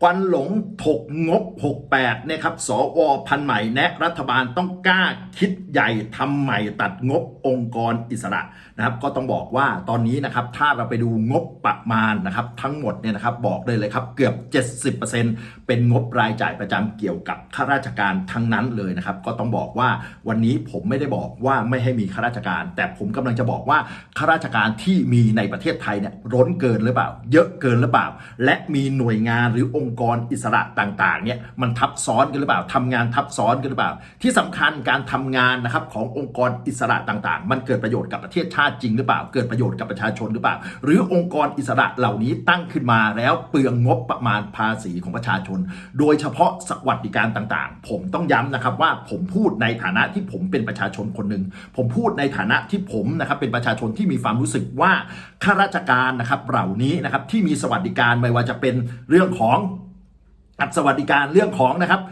ควันหลงถกงบ 68เนี่ยครับสวพันใหม่แนะรัฐบาลต้องกล้าคิดใหญ่ทำใหม่ตัดงบองค์กรอิสระนะครับ ก็ต้องบอกว่าตอนนี้นะครับถ้าเราไปดูงบประมาณนะครับทั้งหมดเนี่ยนะครับบอกเลยเลยครับเกือบ 70%เป็นงบรายจ่ายประจำเกี่ยวกับข้าราชการทั้งนั้นเลยนะครับ ก็ต้องบอกว่าวันนี้ผมไม่ได้บอกว่าไม่ให้มีข้าราชการ แต่ผมกำลังจะบอกว่าข้าราชการที่มีในประเทศไทยเนี่ยร้นเกินหรือเปล่า เยอะเกินหรือเปล่า และมีหน่วยงานหรือองค์ค์กรอิสระต่างๆเนี่ยมันทับซ้อนกันหรือเปล่าทำงานทับซ้อนกันหรือเปล่า ที่สำคัญการทำงานนะครับขององค์กรอิสระต่างๆ มันเกิดประโยชน์กับประเทศชาติจริงหรือเปล่า เกิดประโยชน์กับประชาชนหรือเปล่า หรือองค์กรอิสระเหล่านี้ตั้งขึ้นมาแล้วเปลืองงบประมาณภาษีของประชาชน โดยเฉพาะสวัสดิการต่างๆ ผมต้องย้ำนะครับว่าผมพูดในฐานะที่ผมเป็นประชาชนคนหนึ่งผมพูดในฐานะที่ผมนะครับเป็นประชาชนที่มีความรู้สึกว่าข้าราชการนะครับเหล่านี้นะครับที่มีสวัสดิการไม่ว่าจะเป็นเรื่องของ อัดสวัสดิการเรื่องของนะครับ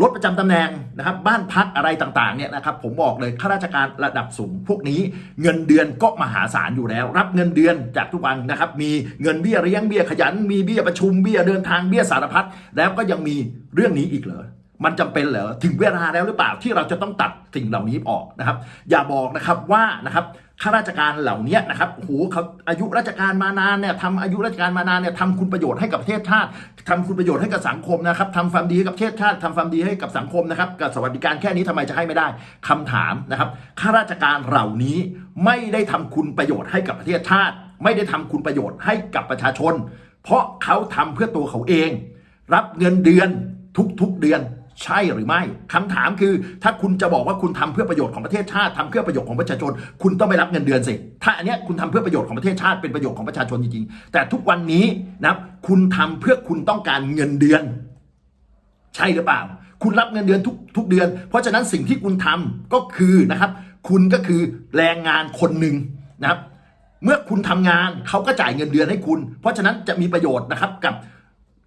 รถประจำตำแหน่งนะครับบ้านพักอะไรต่างๆเนี่ยนะครับผมบอกเลยข้าราชการระดับสูงพวกนี้เงินเดือนก็มหาศาลอยู่แล้ว รับเงินเดือนจากทุกวันนะครับมีเงินเบี้ยเลี้ยงเบี้ยขยัน มีเบี้ยประชุมเบี้ยเดินทางเบี้ยสารพัดแล้วก็ยังมีเรื่องนี้อีกเหรอ มันจำเป็นเหรอถึงเวลาแล้วหรือเปล่าที่เราจะต้องตัดสิ่งเหล่านี้ออกนะครับ อย่าบอกนะครับว่านะครับข้าราชการเหล่านี้นะครับโหเขาอายุราชการมานานเนี่ยทำอายุราชการมานานเนี่ยทำคุณประโยชน์ให้กับประเทศชาติทำคุณประโยชน์ให้กับสังคมนะครับทำความดีให้กับประเทศชาติทำความดีให้กับสังคมนะครับกับสวัสดิการแค่นี้ทำไมจะให้ไม่ได้คำถามนะครับข้าราชการเหล่านี้ไม่ได้ทำคุณประโยชน์ให้กับประเทศชาติ ไม่ได้ทำคุณประโยชน์ให้กับประชาชน เพราะเขาทำเพื่อตัวเขาเอง รับเงินเดือนทุกๆเดือน ใช่หรือไม่คำถามคือ ถ้าคุณจะบอกว่าคุณทำเพื่อประโยชน์ของประเทศชาติทำเพื่อประโยชน์ของประชาชน คุณต้องไปรับเงินเดือนสิถ้าอันเนี้ยคุณทำเพื่อประโยชน์ของประเทศชาติเป็นประโยชน์ของประชาชนจริงๆแต่ทุกวันนี้นะคุณทำเพื่อคุณต้องการเงินเดือน ใช่หรือเปล่า คุณรับเงินเดือนทุกทุกเดือน เพราะฉะนั้นสิ่งที่คุณทำก็คือนะครับ คุณก็คือแรงงานคนหนึ่งนะครับ เมื่อคุณทำงานเขาก็จ่ายเงินเดือนให้คุณ เพราะฉะนั้นจะมีประโยชน์นะครับกับ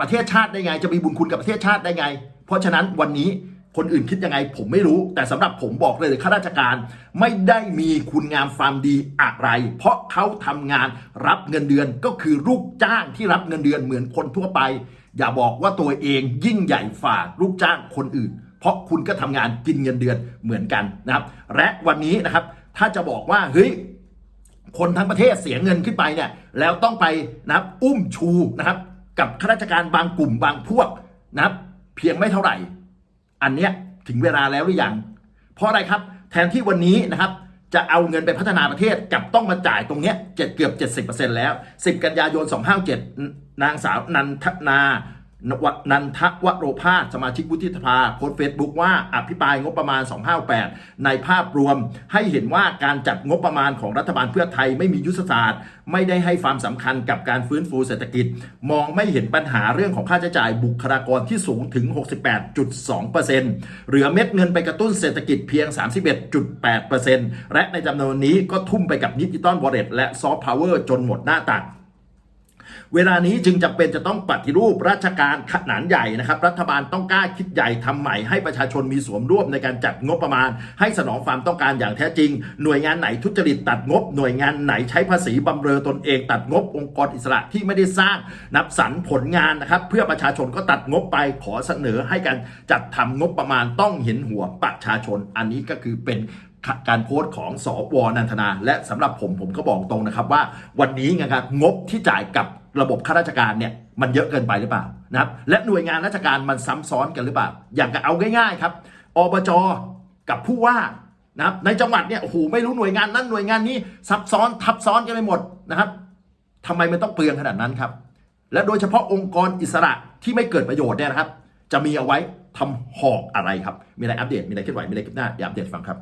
ประเทศชาติได้ไง จะมีบุญคุณกับประเทศชาติได้ไง เพราะฉะนั้นวันนี้คนอื่นคิดยังไงผมไม่รู้ แต่สำหรับผมบอกเลยข้าราชการไม่ได้มีคุณงามความดีอะไร เพราะเขาทำงานรับเงินเดือนก็คือลูกจ้างที่รับเงินเดือนเหมือนคนทั่วไป อย่าบอกว่าตัวเองยิ่งใหญ่ฝ่าลูกจ้างคนอื่น เพราะคุณก็ทำงานกินเงินเดือนเหมือนกันนะครับและวันนี้นะครับถ้าจะบอกว่าเฮ้ยคนทั้งประเทศเสียเงินขึ้นไปเนี่ยแล้วต้องไปนะครับอุ้มชูนะครับกับข้าราชการบางกลุ่มบางพวกนะครับ เพียงไม่เท่าไหร่ อันเนี้ยถึงเวลาแล้วหรือยัง เพราะอะไรครับ แทนที่วันนี้นะครับ จะเอาเงินไปพัฒนาประเทศกับต้องมาจ่ายตรงเนี้ยเจ็ดเกือบ 70%แล้ว 10 กันยายน 257 นางสาวนันทนา นวนันทวโรภาสสมาชิกวุฒิสภาโพสต์เฟซบุ๊กว่าอภิปรายงบประมาณ 258 ในภาพรวมให้เห็นว่าการจัดงบประมาณของรัฐบาลเพื่อไทยไม่มียุทธศาสตร์ ไม่ได้ให้ความสำคัญกับการฟื้นฟูเศรษฐกิจ มองไม่เห็นปัญหาเรื่องของค่าใช้จ่ายบุคลากรที่สูงถึง 68.2%เหลือเม็ดเงินไปกระตุ้นเศรษฐกิจเพียง 31.8%และในจำนวนนี้ก็ทุ่มไปกับดิจิตอลวอลเล็ตและซอฟต์พาวเวอร์จนหมดหน้าตัก เวลานี้จึงจำเป็นจะต้องปฏิรูปราชการขนาดใหญ่นะครับ รัฐบาลต้องกล้าคิดใหญ่ทำใหม่ให้ประชาชนมีส่วนร่วมในการจัดงบประมาณ ให้สนองความต้องการอย่างแท้จริง หน่วยงานไหนทุจริตตัดงบ หน่วยงานไหนใช้ภาษีบำเรอตนเอง ตัดงบองค์กรอิสระที่ไม่ได้สร้างนับสรรผลงานนะครับ เพื่อประชาชนก็ตัดงบไปขอเสนอให้การจัดทำงบประมาณต้องเห็นหัวประชาชนอันนี้ก็คือเป็น การโพสต์ของสวนันทนา และสำหรับผมผมก็บอกตรงนะครับว่าวันนี้นะครับงบที่จ่ายกับระบบข้าราชการเนี่ยมันเยอะเกินไปหรือเปล่านะครับและหน่วยงานราชการมันซ้ำซ้อนกันหรือเปล่า อย่างกับเอาง่ายๆครับอบจกับผู้ว่านะครับในจังหวัดเนี่ยโอ้โหไม่รู้หน่วยงานนั้นหน่วยงานนี้ซับซ้อนทับซ้อนกันไปหมดนะครับทำไมมันต้องเปลืองขนาดนั้นครับ และโดยเฉพาะองค์กรอิสระที่ไม่เกิดประโยชน์เนี่ยนะครับ จะมีเอาไว้ทำหอกอะไรครับ มีอะไรอัปเดตมีอะไรเคลื่อนไหวมีอะไรคืบหน้าอย่าอัปเดตฟังครับ